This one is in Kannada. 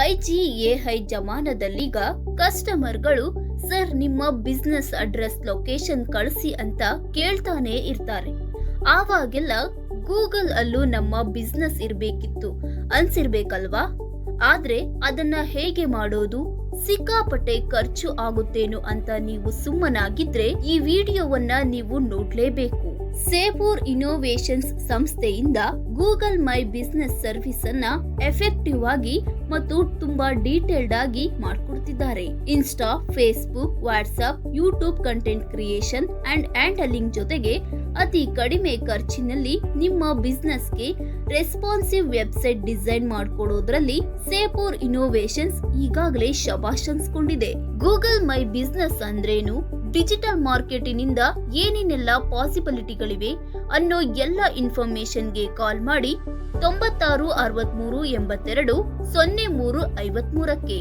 ಫೈವ್ ಜಿ ಎಐ ಜಮಾನದಲ್ಲೀಗ ಕಸ್ಟಮರ್ಗಳು, ಸರ್, ನಿಮ್ಮ ಬಿಸ್ನೆಸ್ ಅಡ್ರೆಸ್ ಲೊಕೇಶನ್ ಕಳಿಸಿ ಅಂತ ಕೇಳ್ತಾನೆ ಇರ್ತಾರೆ. ಆವಾಗೆಲ್ಲ ಗೂಗಲ್ ಅಲ್ಲೂ ನಮ್ಮ ಬಿಸ್ನೆಸ್ ಇರಬೇಕಿತ್ತು. ಅನ್ಸಿರ್ಬೇಕಲ್ವಾ? ಆದ್ರೆ ಅದನ್ನ ಹೇಗೆ ಮಾಡೋದು? ಸಿಕ್ಕಾಪಟ್ಟೆ ಖರ್ಚು ಆಗುತ್ತೇನೋ ಅಂತ ನೀವು ಸುಮ್ಮನಾಗಿದ್ರೆ ಈ ವಿಡಿಯೋವನ್ನ ನೀವು ನೋಡ್ಲೇಬೇಕು. ಸೇಪೂರ್ ಇನೋವೇಷನ್ಸ್ ಸಂಸ್ಥೆಯಿಂದ ಗೂಗಲ್ ಮೈ ಬಿಸ್ನೆಸ್ ಸರ್ವಿಸ್ ಅನ್ನ ಎಫೆಕ್ಟಿವ್ ಆಗಿ ಮತ್ತು ತುಂಬಾ ಡೀಟೇಲ್ಡ್ ಆಗಿ ಮಾಡ್ಕೊಡ್ತಿದ್ದಾರೆ Insta Facebook WhatsApp YouTube content creation and handling ಜೊತೆಗೆ ಅತಿ ಕಡಿಮೆ ಖರ್ಚಿನಲ್ಲಿ ನಿಮ್ಮ ಬಿಸ್ನೆಸ್ಗೆ ರೆಸ್ಪಾನ್ಸಿವ್ ವೆಬ್ಸೈಟ್ ಡಿಸೈನ್ ಮಾಡಿಕೊಡೋದ್ರಲ್ಲಿ ಸೇಪೋರ್ ಇನೋವೇಷನ್ಸ್ ಈಗಾಗಲೇ ಶಬಾಷ್ ಅನ್ಸ್ಕೊಂಡಿದೆ ಗೂಗಲ್ ಮೈ ಬಿಸ್ನೆಸ್ ಅಂದ್ರೇನು? ಡಿಜಿಟಲ್ ಮಾರ್ಕೆಟಿನಿಂದ ಏನೇನೆಲ್ಲ ಪಾಸಿಬಿಲಿಟಿಗಳಿವೆ ಅನ್ನೋ ಎಲ್ಲ ಇನ್ಫಾರ್ಮೇಶನ್ಗೆ ಕಾಲ್ ಮಾಡಿ ತೊಂಬತ್ತಾರು ಅರವತ್ಮೂರು ಎಂಬತ್ತೆರಡು ಸೊನ್ನೆ ಮೂರು ಐವತ್ಮೂರಕ್ಕೆ.